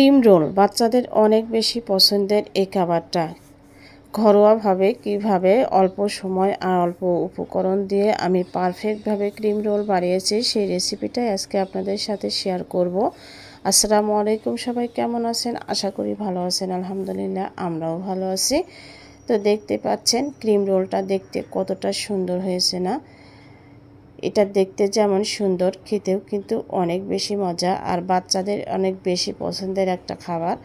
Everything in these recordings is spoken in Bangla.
ক্রিম রোল বাচ্চাদের অনেক বেশি পছন্দের এই খাবারটা। ঘরোয়াভাবে কীভাবে অল্প সময় আর অল্প উপকরণ দিয়ে আমি পারফেক্টভাবে ক্রিম রোল বানিয়েছি সেই রেসিপিটাই আজকে আপনাদের সাথে শেয়ার করব। আসসালামু আলাইকুম, সবাই কেমন আছেন? আশা করি ভালো আছেন, আলহামদুলিল্লাহ আমরাও ভালো আছি। তো দেখতে পাচ্ছেন, ক্রিম রোলটা দেখতে কতটা সুন্দর হয়েছে না? এটা দেখতে যেমন সুন্দর, খেতেও কিন্তু অনেক বেশি মজা। আর বাচ্চাদের অনেক বেশি পছন্দের একটা খাবার।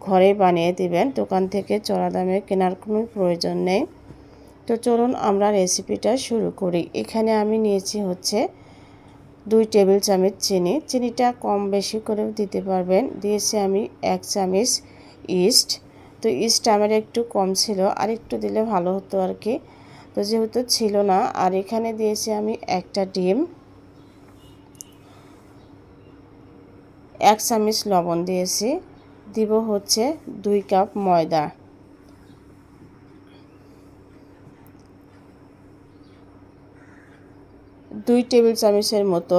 ঘরে বানিয়ে দিবেন, দোকান থেকে চড়া দামে কেনার কোনো প্রয়োজন নেই। তো চলুন আমরা রেসিপিটা শুরু করি। এখানে আমি নিয়েছি হচ্ছে দুই টেবিল চামচ চিনি। চিনিটা কম বেশি করেও দিতে পারবেন। দিয়েছি আমি এক চামচ ইস্ট। তো ইস্ট আমার একটু কম ছিল আর একটু দিলে ভালো হতো আর কি। তো যেহেতু ছিল না, আর এখানে দিয়েছি আমি একটা ডিম। এক চামচ লবণ দিয়েছি। দিব হচ্ছে দুই কাপ ময়দা। দুই টেবিল চামচের মতো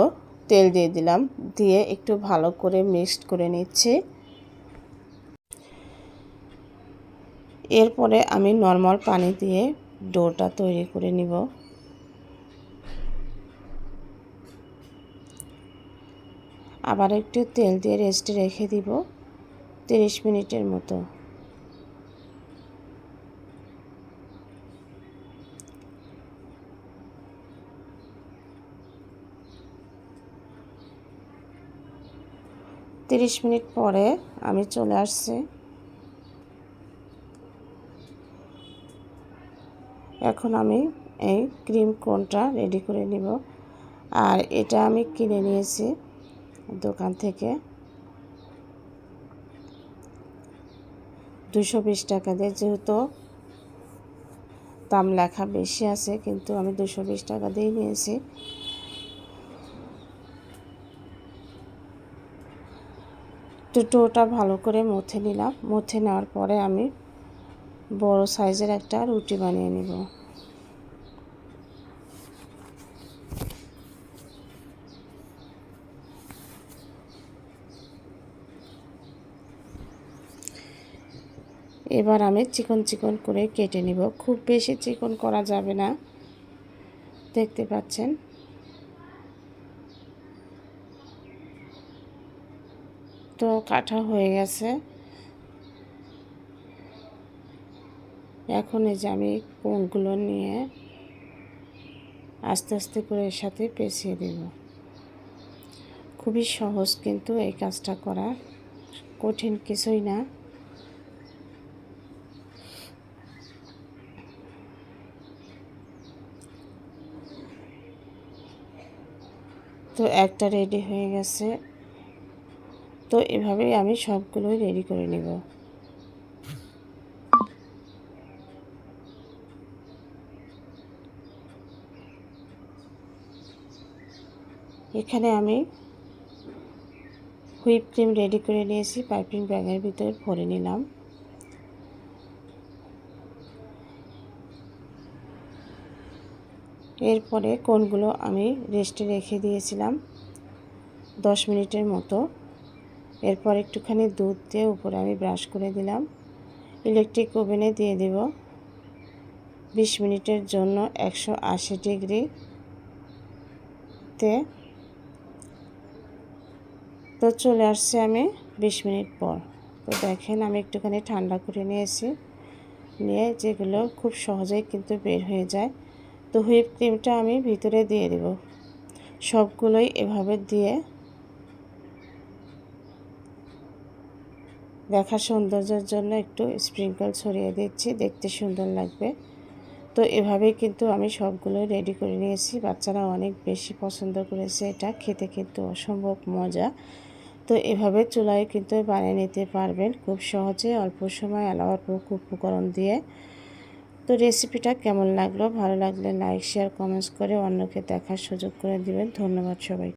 তেল দিয়ে দিলাম। দিয়ে একটু ভালো করে মিক্সড করে নিচ্ছি। এরপরে আমি নর্মাল পানি দিয়ে ডোটা তৈরি করে নিব। আবার একটু তেল দিয়ে রেস্টে রেখে দিব তিরিশ মিনিটের মতো। তিরিশ মিনিট পরে আমি চলে আসছি। এখন আমি এই ক্রিম কোনটা রেডি করে নিব। আর এটা আমি কিনে নিয়েছি দোকান থেকে। দুশো বিশ টাকা দিয়ে যেহেতু দাম লেখা বেশি আছে, কিন্তু আমি দুশো বিশ টাকা দিয়ে নিয়েছি। দুটোটা ভালো করে মথে নিলাম। মথে নেওয়ার পরে আমি বড় সাইজের একটা রুটি বানিয়ে নিব। এবার আমি চিকন চিকন করে কেটে নিব। খুব বেশি চিকন করা যাবে না। দেখতে পাচ্ছেন? তো কাটা হয়ে গেছে। এখন এই যে আমি কোনগুলো নিয়ে আস্তে আস্তে করে এর সাথে পেঁচিয়ে দেব। খুবই সহজ কিন্তু এই কাজটা করা। কঠিন কিছুই না। তো একটা রেডি হয়ে গেছে। তো এভাবেই আমি সবগুলোই রেডি করে নেব। এখানে আমি হুইপ ক্রিম রেডি করে নিয়েছি, পাইপিং ব্যাগের ভিতরে ভরে নিলাম। এরপরে কোনগুলো আমি রেস্টে রেখে দিয়েছিলাম দশ মিনিটের মতো। এরপর একটুখানি দুধ দিয়ে উপরে আমি ব্রাশ করে দিলাম। ইলেকট্রিক ওভেনে দিয়ে দেব বিশ মিনিটের জন্য একশো আশি ডিগ্রিতে তো চলে আসছে আমি বিশ মিনিট পর। তো দেখেন আমি একটুখানি ঠান্ডা করে নিয়েছি। নিয়ে যেগুলো খুব সহজেই কিন্তু বের হয়ে যায়। তো হুইপ ক্রিমটা আমি ভিতরে দিয়ে দেব। সবগুলোই এভাবে দিয়ে দেখা সৌন্দর্যের জন্য একটু স্প্রিঙ্কল ছড়িয়ে দিচ্ছি, দেখতে সুন্দর লাগবে। তো এভাবেই কিন্তু আমি সবগুলো রেডি করে নিয়েছি। বাচ্চারা অনেক বেশি পছন্দ করেছে এটা। খেতে কিন্তু অসম্ভব মজা। তো এভাবে চুলায় কিন্তু বানিয়ে নিতে পারবেন খুব সহজে, অল্প সময় অল্প উপকরণ দিয়ে। তো রেসিপিটা কেমন লাগল? ভালো লাগলে লাইক, শেয়ার, কমেন্টস করে অন্যকে দেখার সুযোগ করে দিবেন। ধন্যবাদ সবাই